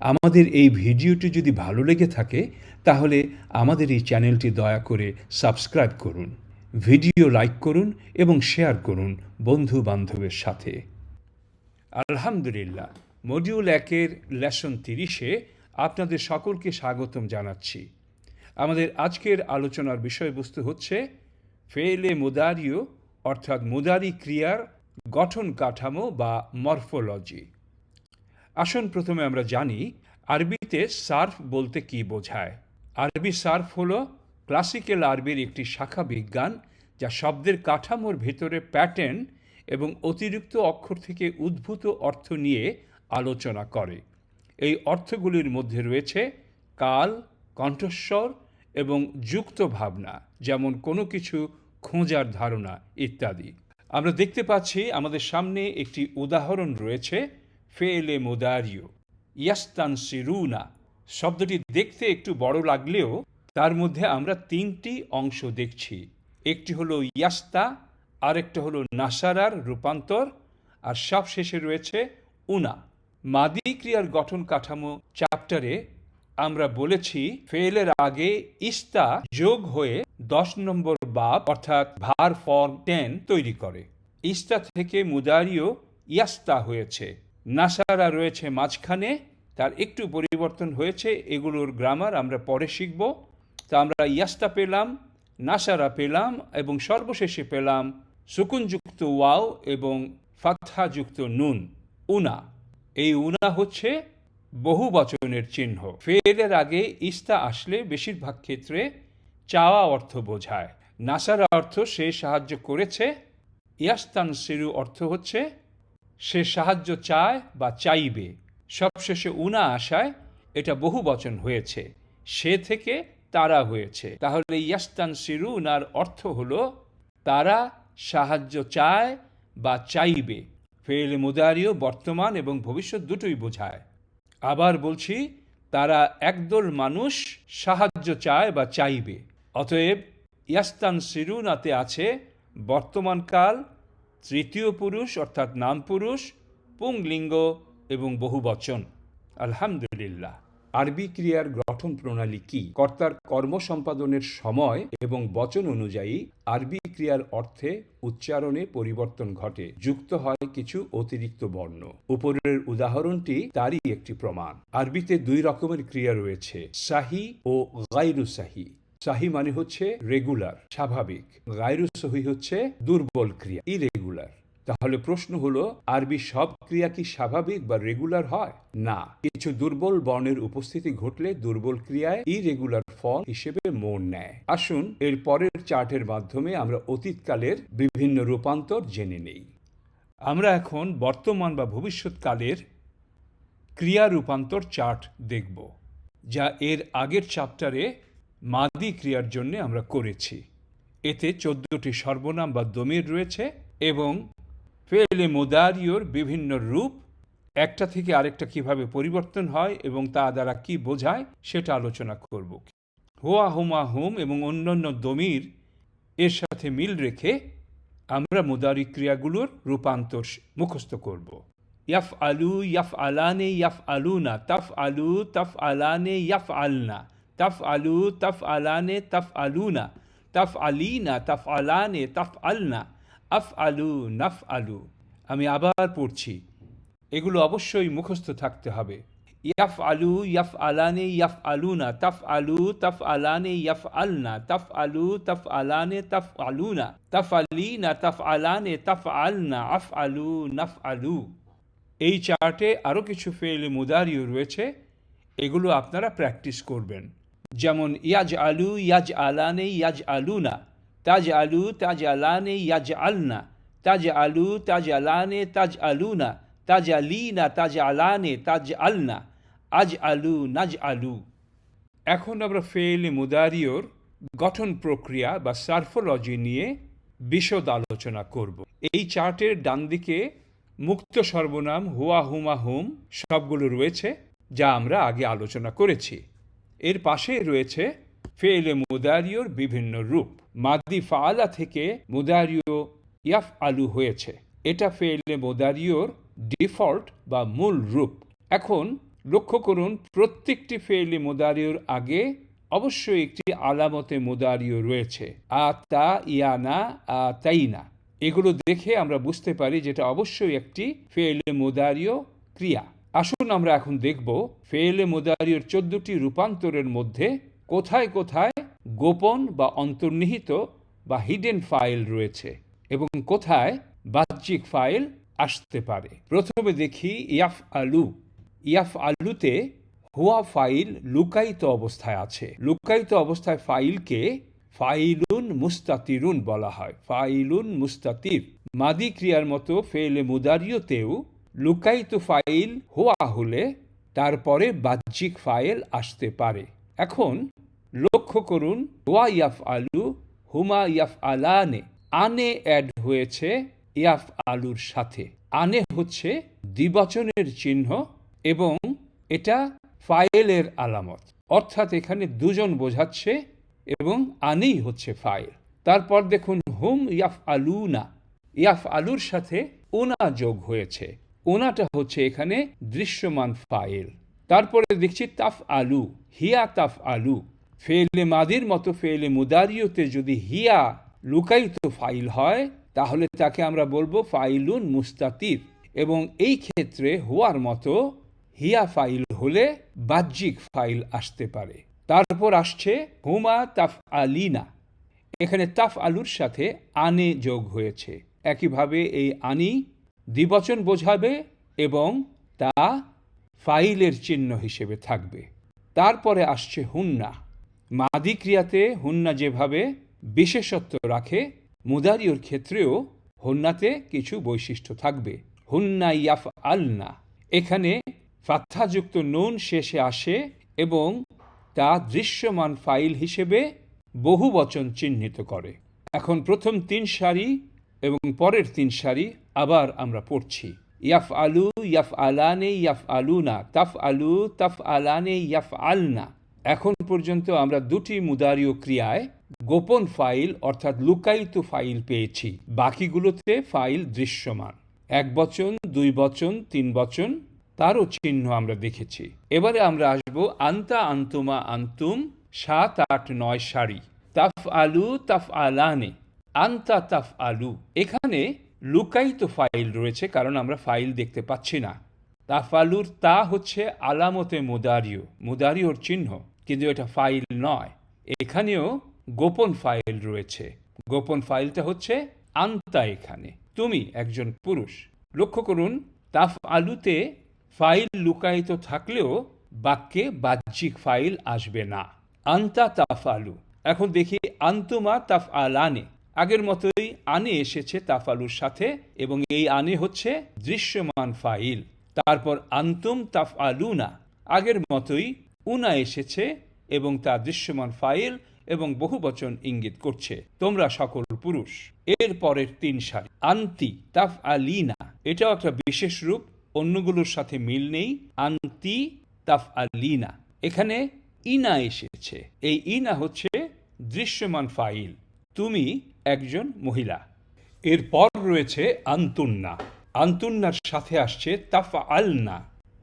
আমাদের এই ভিডিওটি যদি ভালো লেগে থাকে, তাহলে আমাদের এই চ্যানেলটি দয়া করে সাবস্ক্রাইব করুন, ভিডিও লাইক করুন এবং শেয়ার করুন বন্ধু বান্ধবের সাথে। আলহামদুলিল্লাহ, মডিউল একের লেসন তিরিশে আপনাদের সকলকে স্বাগতম জানাচ্ছি। আমাদের আজকের আলোচনার বিষয়বস্তু হচ্ছে ফেলে মুদারিও, অর্থাৎ মুদারি ক্রিয়ার গঠন কাঠামো বা মরফোলজি। আসুন প্রথমে আমরা জানি, আরবিতে সার্ফ বলতে কি বোঝায়? আরবি সার্ফ হলো ক্লাসিক্যাল আরবির একটি শাখা বিজ্ঞান, যা শব্দের কাঠামোর ভেতরে প্যাটার্ন এবং অতিরিক্ত অক্ষর থেকে উদ্ভূত অর্থ নিয়ে আলোচনা করে। এই অর্থগুলির মধ্যে রয়েছে কাল, কণ্ঠস্বর এবং যুক্ত ভাবনা, যেমন কোনো কিছু খোঁজার ধারণা ইত্যাদি। আমরা দেখতে পাচ্ছি আমাদের সামনে একটি উদাহরণ রয়েছে ফেলে মোদারিও। ইয়াস্তান সিরুনা শব্দটি দেখতে একটু বড় লাগলেও তার মধ্যে আমরা তিনটি অংশ দেখছি। একটি হলো ইয়াস্তা, আরেকটা হলো নাসারার রূপান্তর, আর সব শেষে রয়েছে উনা। মাদি ক্রিয়ার গঠন কাঠামো চ্যাপ্টারে আমরা বলেছি, ফেলের আগে ইস্তা যোগ হয়ে দশ নম্বর বাব অর্থাৎ ভার ফর্ম টেন তৈরি করে। ইস্তা থেকে মুদারিও ইয়াস্তা হয়েছে। নাসারা রয়েছে মাঝখানে, তার একটু পরিবর্তন হয়েছে, এগুলোর গ্রামার আমরা পরে শিখব। তা আমরা ইয়াস্তা পেলাম, নাসারা পেলাম এবং সর্বশেষে পেলাম সুকুনযুক্ত ওয়াও এবং ফাতহাযুক্ত নুন, উনা। এই উনা হচ্ছে বহু বচনের চিহ্ন। ফেলের আগে ইস্তা আসলে বেশিরভাগ ক্ষেত্রে চাওয়া অর্থ বোঝায়। নাসারা অর্থ সে সাহায্য করেছে ইয়াস্তান সিরু অর্থ হচ্ছে সে সাহায্য চায় বা চাইবে। সবশেষে উনা আসায় এটা বহু বচন হয়েছে। সে থেকে তারা হয়েছে। তাহলে ইয়াস্তান সিরুনার অর্থ হলো তারা সাহায্য চায় বা চাইবে। ফেল মুদারিও বর্তমান এবং ভবিষ্যৎ দুটোই বোঝায়। আবার বলছি, তারা একদল মানুষ সাহায্য চায় বা চাইবে। অতএব ইয়াস্তান সিরুনাতে আছে বর্তমানকাল তৃতীয় পুরুষ, অর্থাৎ নাম পুরুষ, পুংলিঙ্গ এবং বহুবচন। আলহামদুলিল্লাহ। আরবি ক্রিয়ার গঠন প্রণালী কি? কর্তার কর্ম সম্পাদনের সময় এবং বচন অনুযায়ী আরবি ক্রিয়ার অর্থে উচ্চারণে পরিবর্তন ঘটে, যুক্ত হয় কিছু অতিরিক্ত বর্ণ। উপরের উদাহরণটি তারই একটি প্রমাণ। আরবিতে দুই রকমের ক্রিয়া রয়েছে, শাহি ও গাইরু শাহি। সাহি মানে হচ্ছে রেগুলার স্বাভাবিক। গায়রু সহি হচ্ছে দুর্বল ক্রিয়া ইরেগুলার তাহলে প্রশ্ন হলো, আরবি সব ক্রিয়া কি স্বাভাবিক বা রেগুলার হয়? না। কিছু দুর্বল বর্ণের উপস্থিতি ঘটলে দুর্বল ক্রিয়ায় ইরেগুলার ফল হিসেবে মোড় নেয়। আসুন, এর পরের চার্টের মাধ্যমে আমরা অতীতকালের বিভিন্ন রূপান্তর জেনে নেই। আমরা এখন বর্তমান বা ভবিষ্যৎকালের ক্রিয়া রূপান্তর চার্ট দেখব, যা এর আগের চ্যাপ্টারে মাদি ক্রিয়ার জন্য আমরা করেছি। এতে চোদ্দটি সর্বনাম বা দমির রয়েছে এবং ফেলে মোদারিওর বিভিন্ন রূপ, একটা থেকে আরেকটা কীভাবে পরিবর্তন হয় এবং তা দ্বারা কি বোঝায় সেটা আলোচনা করব। হোয়া হুমা হুম এবং অন্যান্য দমির এর সাথে মিল রেখে আমরা মোদারি ক্রিয়াগুলোর রূপান্তর মুখস্থ করব। ইয়াফ আলু, ইয়াফ আলানে, ইয়াফ আলুনা, তাফ আলু, তাফ আলানে, ইয়াফ আলনা। তাফ আলু তাফ আলানে তাফ আলুনা তাফ আলিনা তাফ আলানে তাফ আলনা আফ আলু নাফ আলু আমি আবার পড়ছি। এগুলো অবশ্যই মুখস্থ থাকতে হবে। ইয়াফ আলু ইয়াফ আলানে ইয়াফ আলুনা তাফ আলু তাফ আলানে ইয়াফ আলনা তাফ আলু তাফ আলানে তাফ আলুনা তাফ আলিনা তাফ আলানে তাফ আলনা আফ আলু নাফ আলু এই চার্টে আরও কিছু ফেল মুদারিও রয়েছে। এগুলো আপনারা প্র্যাকটিস করবেন। যেমন ইয়াজ আলু ইয়াজ আলানে ইয়াজ আলুনা তাজ আলু তাজ আলানে ইয়াজ আলনা তাজ আলু তাজ আলানে তাজ আলুনা তাজ আলিনা তাজ আলানে তাজ আলনা আজ আলু নাজ আলু এখন আমরা ফেলে মুদারিওর গঠন প্রক্রিয়া বা সার্ফোলজি নিয়ে বিশদ আলোচনা করব। এই চার্টের ডান দিকে মুক্ত সর্বনাম হুয়া হুমা হুম সবগুলো রয়েছে, যা আমরা আগে আলোচনা করেছি। এর পাশে রয়েছে ফেলে মুদারিওর বিভিন্ন রূপ। মাদি ফাআলা থেকে মুদারিও ইয়াফ আলু হয়েছে। এটা ফেলে মুদারিওর ডিফল্ট বা মূল রূপ। এখন লক্ষ্য করুন, প্রত্যেকটি ফেলে মুদারিওর আগে অবশ্যই একটি আলামতে মুদারিও রয়েছে। আ তা ইয়ানা আ তাইনা এগুলো দেখে আমরা বুঝতে পারি যেটা অবশ্যই একটি ফেলে মুদারিও ক্রিয়া। আসুন আমরা এখন দেখব ফেলে মুদারিওর চোদ্দটি রূপান্তরের মধ্যে কোথায় কোথায় গোপন বা অন্তর্নিহিত বা হিডেন ফাইল রয়েছে এবং কোথায় বাহ্যিক ফাইল আসতে পারে। প্রথমে দেখি ইয়াফ আলু ইয়াফ আলুতে হুয়া ফাইল লুকায়িত অবস্থায় আছে। লুকায়িত অবস্থায় ফাইলকে ফাইলুন মুস্তাতিরুন বলা হয়। ফাইলুন মুস্তাতির। মাদি ক্রিয়ার মতো ফেলে মুদারিওতেও লুকায়িত ফাইল হুয়া হলে তারপরে বাহ্যিক ফাইল আসতে পারে। এখন লক্ষ্য করুন হুয়া ইয়াফ আলু হুমা ইয়াফ আলানে আনে অ্যাড হয়েছে ইয়াফ আলুর সাথে। আনে হচ্ছে দ্বিবচনের চিহ্ন এবং এটা ফাইলের আলামত। অর্থাৎ এখানে দুজন বোঝাচ্ছে এবং আনেই হচ্ছে ফাইল। তারপর দেখুন, হুম ইয়াফ আলুনা ইয়াফ আলুর সাথে ওনা যোগ হয়েছে। ওনাটা হচ্ছে এখানে দৃশ্যমান ফাইল। তারপরে দেখছি তাফ আলু, হিয়া তাফ আলু। ফেলে মাদির মতো ফেলে মুদারিওতে যদি হিয়া লুকায়িত ফাইল হয়, তাহলে তাকে আমরা বলব ফাইলুন মুস্তাতির। এবং এই ক্ষেত্রে হওয়ার মতো হিয়া ফাইল হলে বাহ্যিক ফাইল আসতে পারে। তারপর আসছে হুমা তাফ আলিনা। এখানে তাফ আলুর সাথে আনে যোগ হয়েছে। একইভাবে এই আনি দ্বিবচন বোঝাবে এবং তা ফাইলের চিহ্ন হিসেবে থাকবে। তারপরে আসছে হুন্না। মাদি ক্রিয়াতে হুন্না যেভাবে বিশেষত্ব রাখে, মুদারিওর ক্ষেত্রেও হুন্নাতে কিছু বৈশিষ্ট্য থাকবে। হুন্না ইয়াফ আলনা এখানে ফাত্থাযুক্ত নুন শেষে আসে এবং তা দৃশ্যমান ফাইল হিসেবে বহু বচন চিহ্নিত করে। এখন প্রথম তিন সারি এবং পরের তিন সারি আবার আমরা পড়ছি। ইয়াফ আলু ইয়াফ আলানে ইয়াফ আলুনা তাফ আলু তাফ আলানে ইয়াফ আলনা এখন পর্যন্ত আমরা দুটি মুদারীয় ক্রিয়ায় গোপন ফাইল অর্থাৎ লুকায়িত ফাইল পেয়েছি। বাকিগুলোতে ফাইল দৃশ্যমান। এক বচন, দুই বচন, তিন বচন, তারও চিহ্ন আমরা দেখেছি। এবারে আমরা আসব আন্তা আন্তুমা আন্তুম সাত আট নয় সারি। তাফ আলু তাফ আলানে আন্তা তাফ আলু। এখানে লুকায়িত ফাইল রয়েছে, কারণ আমরা ফাইল দেখতে পাচ্ছি না। তাফালুর তা হচ্ছে আলামতে মুদারিও। মুদারিওর চিহ্ন, কিন্তু এটা ফাইল নয়। এখানেও গোপন ফাইল রয়েছে। গোপন ফাইলটা হচ্ছে আন্তা এখানে। তুমি একজন পুরুষ। লক্ষ্য করুন, তাফ আলুতে ফাইল লুকায়িত থাকলেও বাক্যে বাহ্যিক ফাইল আসবে না। আন্তা তাফ আলু। এখন দেখি, আন্তুমা তাফ আলানে। আগের মতোই আনে এসেছে তাফ আলুর সাথে এবং এই আনে হচ্ছে দৃশ্যমান ফাইল। তারপর আন্তুম তাফ আলুনা আগের মতোই উনা এসেছে এবং তা দৃশ্যমান ফাইল এবং বহু বচন ইঙ্গিত করছে। তোমরা সকল পুরুষ। এর পরের তিন সারি, আন্তি তাফ আলিনা এটাও একটা বিশেষ রূপ, অন্যগুলোর সাথে মিল নেই। আন্তি তাফ আলিনা এখানে ইনা এসেছে। এই ইনা হচ্ছে দৃশ্যমান ফাইল। তুমি একজন মহিলা। এরপর রয়েছে আন্তুন্না। আন্তুন্নার সাথে আসছে তাফ আলনা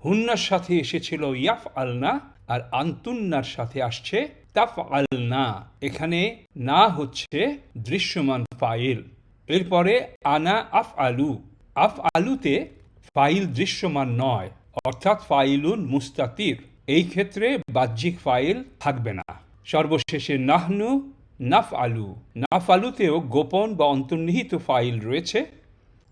হুন্নার সাথে এসেছিল ইয়াফ আলনা আর আন্তুন্নার সাথে আসছে তাফ আলনা এখানে না হচ্ছে দৃশ্যমান ফাইল। এরপরে আনা আফ আলু আফ আলুতে ফাইল দৃশ্যমান নয়, অর্থাৎ ফাইলুন মুস্তাতির। এই ক্ষেত্রে বাহ্যিক ফাইল থাকবে না। সর্বশেষে নাহনু নাফ আলু নাফ আলুতেও গোপন বা অন্তর্নিহিত ফাইল রয়েছে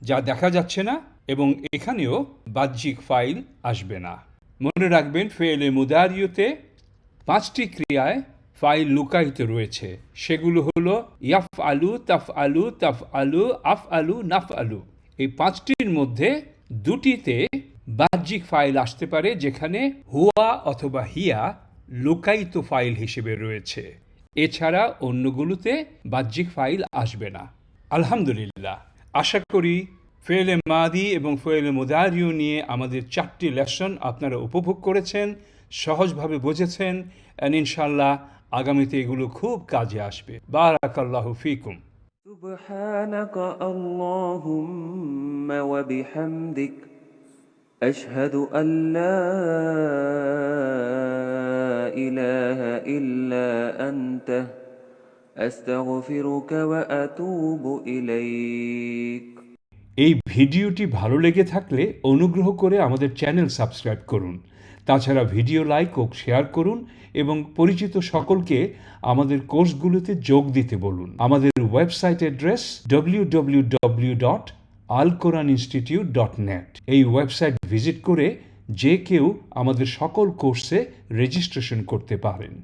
যা দেখা যাচ্ছে না এবং এখানেও বাহ্যিক ফাইল আসবে না। মনে রাখবেন ফেলে মুদারিওতে পাঁচটি ক্রিয়ায় ফাইল লুকায়িত রয়েছে। সেগুলো হলো ইয়াফ আলু তাফ আলু তাফ আলু আফ আলু নাফ আলু এই পাঁচটির মধ্যে দুটিতে বাহ্যিক ফাইল আসতে পারে যেখানে হুয়া অথবা হিয়া লোকায়িত ফাইল হিসেবে রয়েছে। এছাড়া অন্যগুলোতে বাহ্যিক ফাইল আসবে না আলহামদুলিল্লাহ আশা করি ফেলে মাদি এবং ফেলে মোদারিও নিয়ে আমাদের চারটি লেসন আপনারা উপভোগ করেছেন সহজভাবে বুঝেছেন and ইনশাল্লাহ আগামীতে এগুলো খুব কাজে আসবে বারাকাল্লাহু ফিকুম سبحانك اللهم وبحمدك أشهد أن لا إله إلا أنت أستغفرك وأتوب إليك এই ভিডিওটি ভালো লেগে থাকলে অনুগ্রহ করে আমাদের চ্যানেল সাবস্ক্রাইব করুন তাছাড়া ভিডিও লাইক ও শেয়ার করুন এবং পরিচিত সকলকে আমাদের কোর্সগুলোতে যোগ দিতে বলুন আমাদের website address W W W dot Al Quran institute dot net এই ওয়েবসাইট ভিজিট করে যে কেউ আমাদের সকল কোর্সে রেজিস্ট্রেশন করতে পারেন।